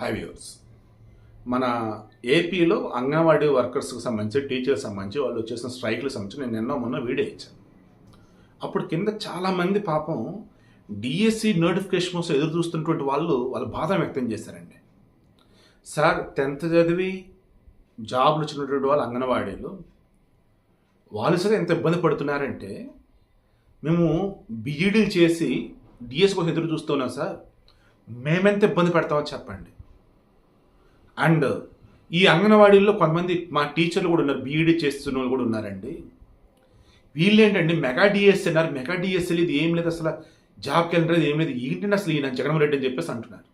High viewers మన ఏపీలో అంగన్వాడీ వర్కర్స్కి సంబంధించి టీచర్స్ సంబంధించి వాళ్ళు చేసిన స్ట్రైక్లకు సంబంధించి నేను ఎన్నో మొన్న వీడియో ఇచ్చాను. అప్పుడు కింద చాలామంది పాపం డిఎస్సి నోటిఫికేషన్ కోసం ఎదురు చూస్తున్నటువంటి వాళ్ళు వాళ్ళ బాధ వ్యక్తం చేశారండి. సార్ టెన్త్ చదివి జాబ్లు వచ్చినటువంటి వాళ్ళు అంగన్వాడీలు వాళ్ళు సరే ఎంత ఇబ్బంది పడుతున్నారంటే మేము బీఈడీలు చేసి డిఎస్ కోసం ఎదురు చూస్తున్నాం సార్. మేమెంత ఇబ్బంది పెడతామో చెప్పండి. అండ్ ఈ అంగన్వాడీల్లో కొంతమంది మా టీచర్లు కూడా ఉన్నారు బీఈడీ చేస్తున్న వాళ్ళు కూడా ఉన్నారండి. వీళ్ళు ఏంటండి మెగా డిఎస్ అన్నారు. మెగా డిఎస్ఎల్ ఇది ఏం లేదు అసలు. జాబ్కి వెళ్ళలేదు ఏం లేదు. ఏంటండి అసలు ఈయన జగన్మోహన్ రెడ్డి అని చెప్పేసి అంటున్నారు.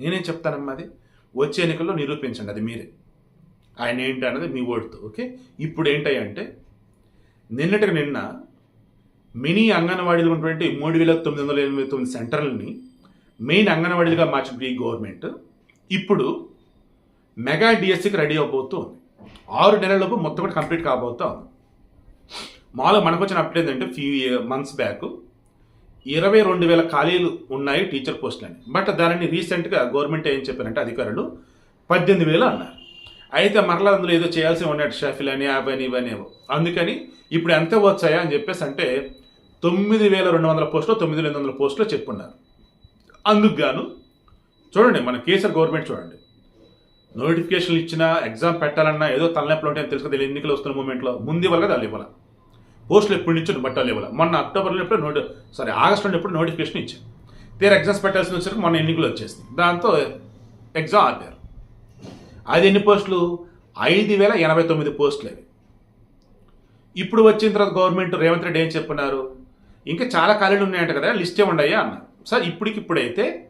నేనేం చెప్తానమ్మా అది? వచ్చే ఎన్నికల్లో నిరూపించండి అది మీరే. ఆయన ఏంటి అన్నది మీ ఓటుతో ఓకే? ఇప్పుడు ఏంటంటే అంటే నిన్నటికి నిన్న మినీ అంగన్వాడీలు ఉన్నటువంటి మూడు వేల తొమ్మిది వందల ఎనభై తొమ్మిది సెంటర్లని మెయిన్ అంగన్వాడీలుగా మార్చింది ఈ గవర్నమెంట్ ఇప్పుడు మెగా డిఎస్సికి రెడీ అవబోతూ ఉంది. ఆరు నెలలకు మొత్తం కూడా కంప్లీట్ కాబోతా ఉంది. మాలో మనకు వచ్చిన అప్డేట్ ఏంటంటే ఫ్యూ మంత్స్ బ్యాక్ ఇరవై రెండు వేల ఖాళీలు ఉన్నాయి టీచర్ పోస్టులని బట్ దానిని రీసెంట్గా గవర్నమెంట్ ఏం చెప్పారంటే అధికారులు పద్దెనిమిది వేలు అన్నారు. అయితే మరలా అందులో ఏదో చేయాల్సి ఉన్నట్టు షఫిల్ అని అవని ఇవని అందుకని ఇప్పుడు ఎంత వచ్చాయా అని చెప్పేసి అంటే తొమ్మిది వేల రెండు వందల పోస్టులు తొమ్మిది వేల ఎనిమిది వందల పోస్టులు చెప్పున్నారు. అందుకు గాను చూడండి మన కేసీఆర్ గవర్నమెంట్ చూడండి. నోటిఫికేషన్లు ఇచ్చినా ఎగ్జామ్ పెట్టాలన్నా ఏదో తలనొప్పులు ఉంటాయని తెలుసు కదా ఎన్నికలు వస్తున్న మూమెంట్లో. ముందు ఇవ్వాలి కదా వాళ్ళు ఇవ్వాలి? పోస్టులు ఎప్పటి నుంచో బట్టాలు ఇవ్వాలి? మొన్న అక్టోబర్లో ఎప్పుడు నోటి సారీ ఆగస్టులో ఎప్పుడు నోటిఫికేషన్ ఇచ్చారు. తీరు ఎగ్జామ్స్ పెట్టాల్సిన వచ్చరికి మొన్న ఎన్నికలు వచ్చేసింది దాంతో ఎగ్జామ్ ఆపారు. అది ఎన్ని పోస్టులు? ఐదు వేల ఎనభై తొమ్మిది పోస్టులు అవి. ఇప్పుడు వచ్చిన తర్వాత గవర్నమెంట్ రేవంత్ రెడ్డి ఏం చెప్పున్నారు? ఇంకా చాలా ఖాళీలు ఉన్నాయంట కదా లిస్ట్ ఏముండయా అన్నారు. సార్ ఇప్పటికి ఇప్పుడైతే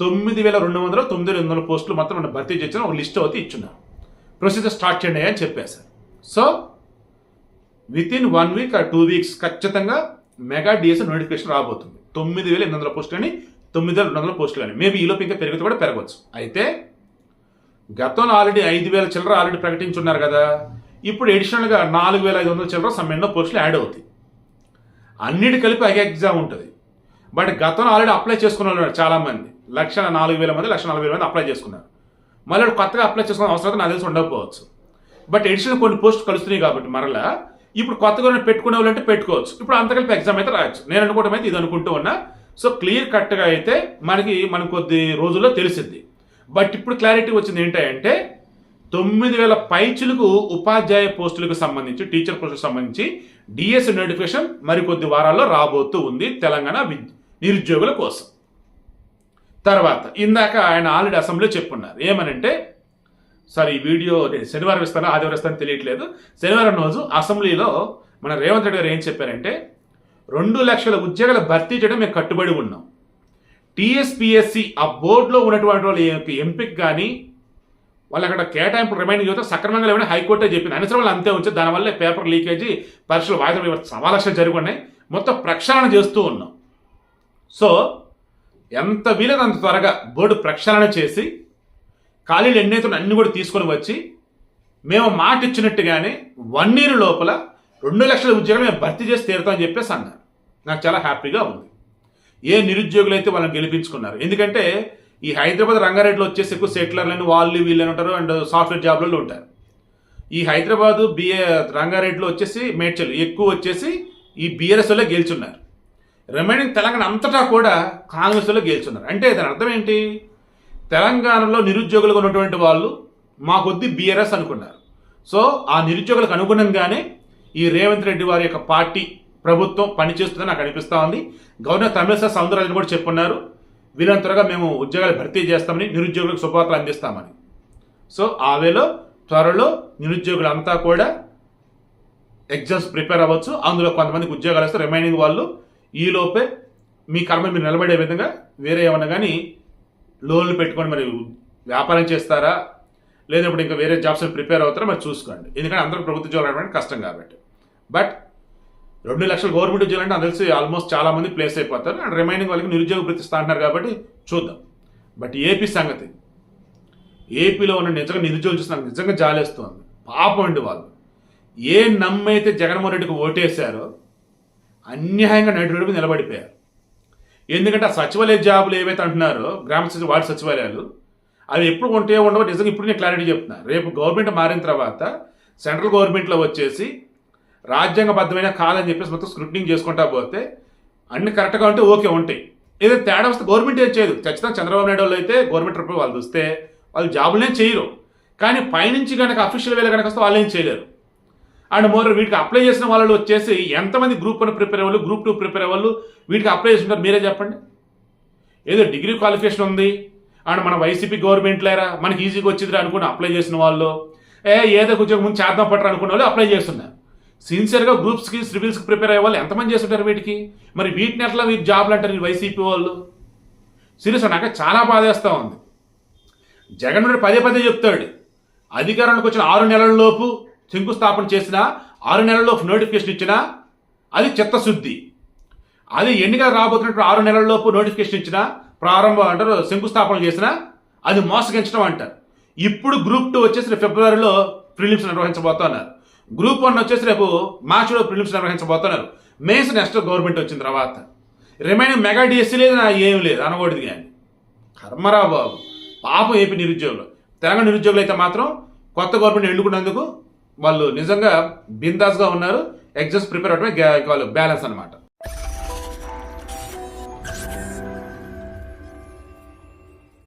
తొమ్మిది వేల రెండు వందల తొమ్మిది వేల వందల పోస్టులు మాత్రం మనం భర్తీ చేసిన ఒక లిస్ట్ అయితే ఇచ్చున్నారు ప్రొసీజర్ స్టార్ట్ చేయండి అని చెప్పేశారు. So within one week ఆ టూ వీక్స్ ఖచ్చితంగా మెగా డిఎస్ నోటిఫికేషన్ రాబోతుంది. తొమ్మిది వేల ఎనిమిది వందల పోస్టులు అని తొమ్మిది వేల రెండు వందల పోస్టులు అని మేబీ ఈలోపు ఇంకా పెరిగితే కూడా పెరగవచ్చు. అయితే గతంలో ఆల్రెడీ ఐదు వేల చిల్లర ఆల్రెడీ ప్రకటించున్నారు కదా. ఇప్పుడు ఎడిషనల్గా నాలుగు వేల ఐదు వందల చిల్లర సమ్ పోస్టులు యాడ్ అవుతాయి. అన్నిటి కలిపి ఒక ఎగ్జామ్ ఉంటుంది. బట్ గతంలో ఆల్రెడీ అప్లై చేసుకున్న వాళ్ళు చాలామంది. లక్ష నాలుగు వేల మంది లక్ష నలభై వేల మంది అప్లై చేసుకున్నారు. మళ్ళీ కొత్తగా అప్లై చేసుకున్న అవసరం నాకు తెలిసి ఉండకపోవచ్చు. బట్ ఎడిషనల్ కొన్ని పోస్ట్ కలుస్తున్నాయి కాబట్టి మరలా ఇప్పుడు కొత్తగా పెట్టుకునే వాళ్ళంటే పెట్టుకోవచ్చు. ఇప్పుడు అంత కలిపి ఎగ్జామ్ అయితే రాయొచ్చు. నేను అనుకోవడం అయితే ఇది అనుకుంటూ ఉన్నా. సో క్లియర్ కట్గా అయితే మనకి మనకు కొద్ది రోజుల్లో తెలిసింది బట్ ఇప్పుడు క్లారిటీ వచ్చింది ఏంటంటే తొమ్మిది వేల పైచులకు ఉపాధ్యాయ పోస్టులకు సంబంధించి టీచర్ పోస్టులకు సంబంధించి డిఎస్ నోటిఫికేషన్ మరికొద్ది వారాల్లో రాబోతూ ఉంది తెలంగాణ విద్య నిరుద్యోగుల కోసం. తర్వాత ఇందాక ఆయన ఆల్రెడీ అసెంబ్లీలో చెప్పున్నారు. ఏమనంటే సారీ ఈ వీడియో శనివారం ఇస్తాను ఆదివారం ఇస్తాను తెలియట్లేదు. శనివారం రోజు అసెంబ్లీలో మన రేవంత్ రెడ్డి గారు ఏం చెప్పారంటే రెండు లక్షల ఉద్యోగాల భర్తీ చేయడం మేము కట్టుబడి ఉన్నాం. టీఎస్పిఎస్సి ఆ బోర్డులో ఉన్నటువంటి వాళ్ళ ఎంపిక కానీ వాళ్ళు అక్కడ కేటాయింపు రిమైండ్ చేస్తే సక్రమంగా లేవని హైకోర్టే చెప్పింది. అనవసరం వాళ్ళు అంతే ఉంచారు దానివల్ల పేపర్ లీకేజీ పరీక్షలు వాయిదా సవా జరుగున్నాయి. మొత్తం ప్రక్షాళన చేస్తూ ఉన్నాం. సో ఎంత వీలైనంత అంత త్వరగా బోర్డు ప్రక్షాళన చేసి ఖాళీలు ఎన్నైతే అన్ని కూడా తీసుకొని వచ్చి మేము మాట ఇచ్చినట్టుగానే వన్ ఇయర్ లోపల రెండు లక్షల ఉద్యోగాలు మేము భర్తీ చేసి తీరుతామని చెప్పేసి అన్నారు. నాకు చాలా హ్యాపీగా ఉంది. ఏ నిరుద్యోగులు అయితే వాళ్ళని గెలిపించుకున్నారు. ఎందుకంటే ఈ హైదరాబాద్ రంగారెడ్డిలో వచ్చేసి ఎక్కువ సెటిలర్లని వాళ్ళు వీళ్ళని ఉంటారు అండ్ సాఫ్ట్వేర్ జాబ్లలో ఉంటారు. ఈ హైదరాబాదు బిఏ రంగారెడ్డిలో వచ్చేసి మేడ్చల్ ఎక్కువ వచ్చేసి ఈ బీఆర్ఎస్లో గెలుచున్నారు. రిమైనింగ్ తెలంగాణ అంతటా కూడా కాంగ్రెస్లో గెలుచున్నారు. అంటే దాని అర్థం ఏంటి? తెలంగాణలో నిరుద్యోగులుగా ఉన్నటువంటి వాళ్ళు మా కొద్ది బీఆర్ఎస్ అనుకున్నారు. సో ఆ నిరుద్యోగులకు అనుగుణంగానే ఈ రేవంత్ రెడ్డి వారి యొక్క పార్టీ ప్రభుత్వం పనిచేస్తుందని నాకు అనిపిస్తూ ఉంది. గవర్నర్ తమిళసా సౌందరరాజన్ కూడా చెప్పున్నారు. వీళ్ళని త్వరగా మేము ఉద్యోగాలు భర్తీ చేస్తామని నిరుద్యోగులకు శుభవార్తలు అందిస్తామని. సో ఆ వేలో త్వరలో నిరుద్యోగులంతా కూడా ఎగ్జామ్స్ ప్రిపేర్ అవ్వచ్చు. అందులో కొంతమందికి ఉద్యోగాలు వస్తే రిమైనింగ్ వాళ్ళు ఈలోపే మీ కర్మ మీరు నిలబడే విధంగా వేరే ఏమన్నా కానీ లోన్లు పెట్టుకొని మరి వ్యాపారం చేస్తారా? లేనప్పుడు ఇంకా వేరే జాబ్స్ ప్రిపేర్ అవుతారా? మరి చూసుకోండి. ఎందుకంటే అందరూ ప్రభుత్వ ఉద్యోగాలు రావడానికి కష్టం కాబట్టి. బట్ రెండు లక్షల గవర్నమెంట్ ఉద్యోగాలు అంటే నాకు ఆల్మోస్ట్ చాలా మంది ప్లేస్ అయిపోతారు. అండ్ రిమైనింగ్ వాళ్ళకి నిరుద్యోగ ప్రతిస్తా అంటున్నారు కాబట్టి చూద్దాం. బట్ ఏపీ సంగతి ఏపీలో ఉన్న నిజంగా నిరుద్యోగులు చూసి నాకు నిజంగా జాలేస్తుంది. పాపం అండి వాళ్ళు. ఏ నమ్మైతే జగన్మోహన్ రెడ్డికి ఓటేశారో అన్యాయంగా నడి రోడ్డు నిలబడిపోయారు. ఎందుకంటే ఆ సచివాలయ జాబులు ఏవైతే అంటున్నారో గ్రామ సచివ వార్డు సచివాలయాలు అవి ఎప్పుడు ఉంటే ఉండవో నిజంగా ఇప్పుడు నేను క్లారిటీ చెప్తున్నా. రేపు గవర్నమెంట్ మారిన తర్వాత సెంట్రల్ గవర్నమెంట్లో వచ్చేసి రాజ్యాంగబద్ధమైన కాదని చెప్పేసి మొత్తం స్క్రూటినింగ్ చేసుకుంటా పోతే అన్ని కరెక్ట్గా ఉంటే ఓకే ఉంటాయి. ఏదైతే తేడా వస్తే గవర్నమెంట్ ఏం చేయదు. ఖచ్చితంగా చంద్రబాబు నాయుడు వాళ్ళు అయితే గవర్నమెంట్ రూపాయలు వాళ్ళు చూస్తే వాళ్ళు జాబులనే చేయరు. కానీ పైనుంచి కనుక అఫీషియల్ వేళ కనుక వస్తే వాళ్ళు ఏం చేయలేరు. అండ్ మోర్ వీటికి అప్లై చేసిన వాళ్ళు వచ్చేసి ఎంతమంది గ్రూప్ వన్ ప్రిపేర్ అవ్వాలి గ్రూప్ టూ ప్రిపేర్ అవ్వాలి వీటికి అప్లై చేస్తుంటారు మీరే చెప్పండి. ఏదో డిగ్రీ క్వాలిఫికేషన్ ఉంది అండ్ మన వైసీపీ గవర్నమెంట్ లేరా మనకి ఈజీగా వచ్చిందిరా అనుకుని అప్లై చేసిన వాళ్ళు. ఏ ఏదో కొంచెం ముందు చేద్దాం పట్టరా అనుకున్న వాళ్ళు అప్లై చేస్తున్నారు. సిన్సియర్గా గ్రూప్స్కి సివిల్స్కి ప్రిపేర్ అయ్యే వాళ్ళు ఎంతమంది చేస్తుంటారు వీటికి? మరి వీటిని ఎట్లా వీటి జాబ్లు అంటారు ఈ వైసీపీ వాళ్ళు? సీరియస్ నాకు చాలా బాధేస్తూ ఉంది. జగన్ పదే పదే చెప్తాడు అధికారంలోకి వచ్చిన ఆరు నెలల లోపు శంకుస్థాపన చేసినా ఆరు నెలల్లోపు నోటిఫికేషన్ ఇచ్చినా అది చిత్తశుద్ధి. అది ఎన్నికలు రాబోతున్నట్టు ఆరు నెలల్లోపు నోటిఫికేషన్ ఇచ్చినా ప్రారంభం అంటారు శంకుస్థాపన చేసినా అది మోసగించడం అంటారు. ఇప్పుడు గ్రూప్ టూ వచ్చేసి ఫిబ్రవరిలో ప్రిలిమ్స్ నిర్వహించబోతున్నారు. గ్రూప్ వన్ వచ్చేసి రేపు మార్చిలో ప్రిలిమ్స్ నిర్వహించబోతున్నారు. మేస్ నెక్స్ట్ గవర్నమెంట్ వచ్చిన తర్వాత. రిమైనింగ్ మెగా డిఎస్సీ లేదు నా ఏం లేదు అనకూడదు కానీ. కర్మరా బాబు పాపం ఏపీ నిరుద్యోగులు. తెలంగాణ నిరుద్యోగులు అయితే మాత్రం కొత్త గవర్నమెంట్ ఎన్నుకున్నందుకు వాళ్ళు నిజంగా బిందాస్గా ఉన్నారు. ఎగ్జామ్స్ ప్రిపేర్ అవడమే వాళ్ళు బ్యాలెన్స్ అనమాట